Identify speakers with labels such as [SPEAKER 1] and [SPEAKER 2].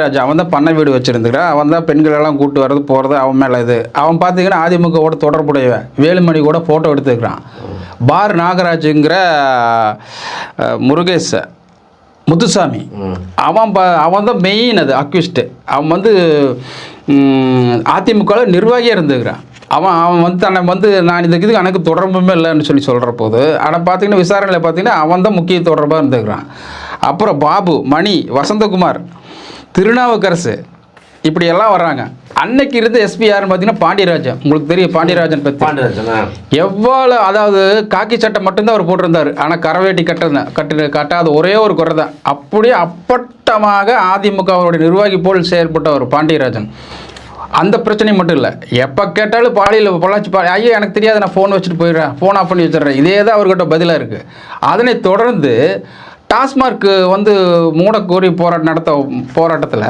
[SPEAKER 1] ராஜா அவன் தான் பண்ணை வீடு வச்சுருந்துக்கிறான் அவன் தான் பெண்கள் எல்லாம் கூட்டு வர்றது போகிறது அவன் மேலே இது. அவன் பார்த்தீங்கன்னா அதிமுகவோட தொடர்புடையவன். வேலுமணி கூட ஃபோட்டோ எடுத்துக்கிறான். பார் நாகராஜுங்கிற முருகேஷ் முத்துசாமி. அவன் ப அவன் தான் மெயின் அது அக்யூஸ்ட்டு அவன் வந்து அதிமுகவில் நிர்வாகியாக இருந்துக்கிறான். அவன் அவன் வந்து தன்னை வந்து நான் இதுக்கு இதுக்கு எனக்கு தொடர்புமே இல்லைன்னு சொல்லி சொல்கிற போது ஆனால் பார்த்தீங்கன்னா விசாரணையில் பார்த்தீங்கன்னா அவன் தான் முக்கிய தொடர்பாக இருந்துக்கிறான். அப்புறம் பாபு மணி வசந்தகுமார் திருநாவுக்கரசு. இப்படி எல்லாம் வர்றாங்க. அன்னைக்கு இருந்த எஸ்பி யாருன்னு பார்த்தீங்கன்னா பாண்டியராஜன். உங்களுக்கு தெரியும் பாண்டியராஜன் பற்றி
[SPEAKER 2] பாண்டியராஜனா?
[SPEAKER 1] எவ்வளோ அதாவது காக்கி சட்டை மட்டும்தான் அவர் போட்டிருந்தார். ஆனால் கரவேட்டி கட்ட கட்டு கட்டாத ஒரே ஒரு குறை தான். அப்படியே அப்பட்டமாக அதிமுகவுடைய நிர்வாகி போல் செயல்பட்டவர் பாண்டியராஜன். அந்த பிரச்சனை மட்டும் இல்லை. எப்போ கேட்டாலும் பாலியில் பொள்ளாச்சி பாடி ஐயோ எனக்கு தெரியாது நான் ஃபோன் வச்சுட்டு போயிடுறேன். ஃபோன் ஆஃப் பண்ணி வச்சிடுறேன். இதே தான் அவர்கிட்ட பதிலாக இருக்குது அதனை தொடர்ந்து டாஸ்மார்க் வந்து மூடக்கோரி போராட்டம் நடத்த போராட்டத்தில்